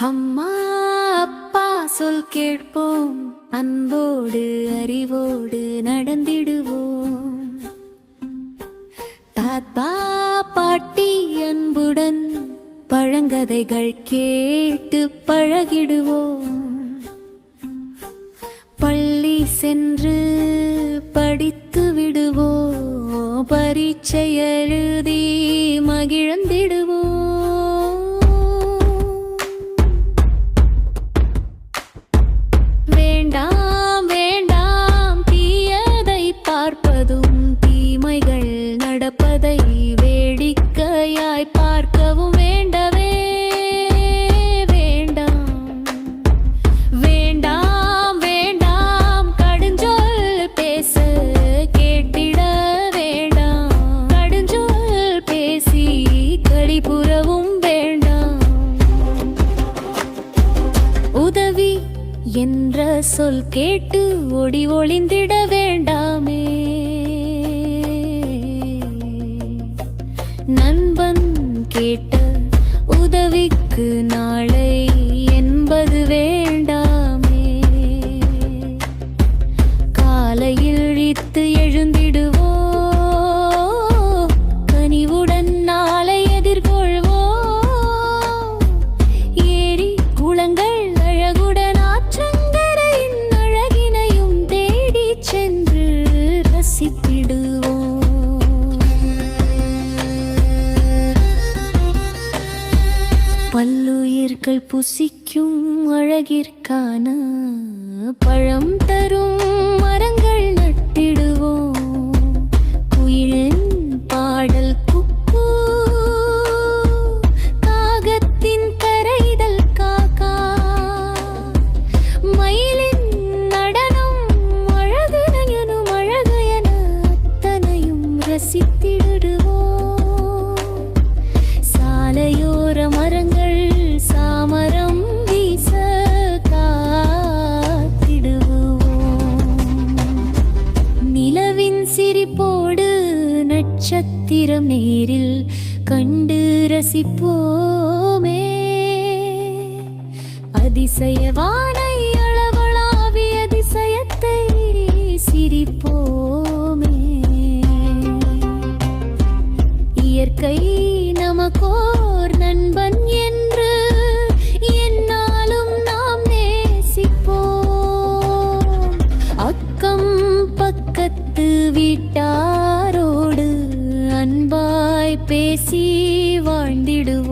அம்மா அப்பா சொல் கேட்போம். அன்போடு அறிவோடு நடந்திடுவோம். தாத்தா பாட்டி அன்புடன் பழங்கதைகள் கேட்டு பழகிடுவோம். பள்ளி சென்று படித்து விடுவோம். பரீட்சை எழுதி மகிழ்ந்திடுவோம். பார்க்கவும் வேண்டவே வேண்டாம். வேண்டாம் வேண்டாம். கடுஞ்சொல் பேச கேட்டிட வேண்டாம். கடுஞ்சொல் பேசி கழிபுறவும் வேண்டாம். உதவி என்ற சொல் கேட்டு ஒடி ஒளிந்திட வேண்டாமே. கேட்ட உதவிக்கு நான் பல்லுயிர்கள் புசிக்கும் அழகிற்கான பழம் தரும் மரங்கள் நட்டிடுவோம். குயிலின் பாடல் குக்கூ. காகத்தின் கரைதல் காக்கா. மயிலின் நடனம் அழகு அழகுனயனும் அழகு என அத்தனையும் ரசித்திடும் சிரிப்போடு நட்சத்திரம் நேரில் கண்டு ரசிப்போமே. அதிசயவானை அளவளாவி அதிசயத்தை சிரிப்போமே. இயற்கை நமக்கோர் நண்பன் என்று பக்கத்து வீட்டாரோடு அன்பாய் பேசி வாழ்ந்திடுவோம்.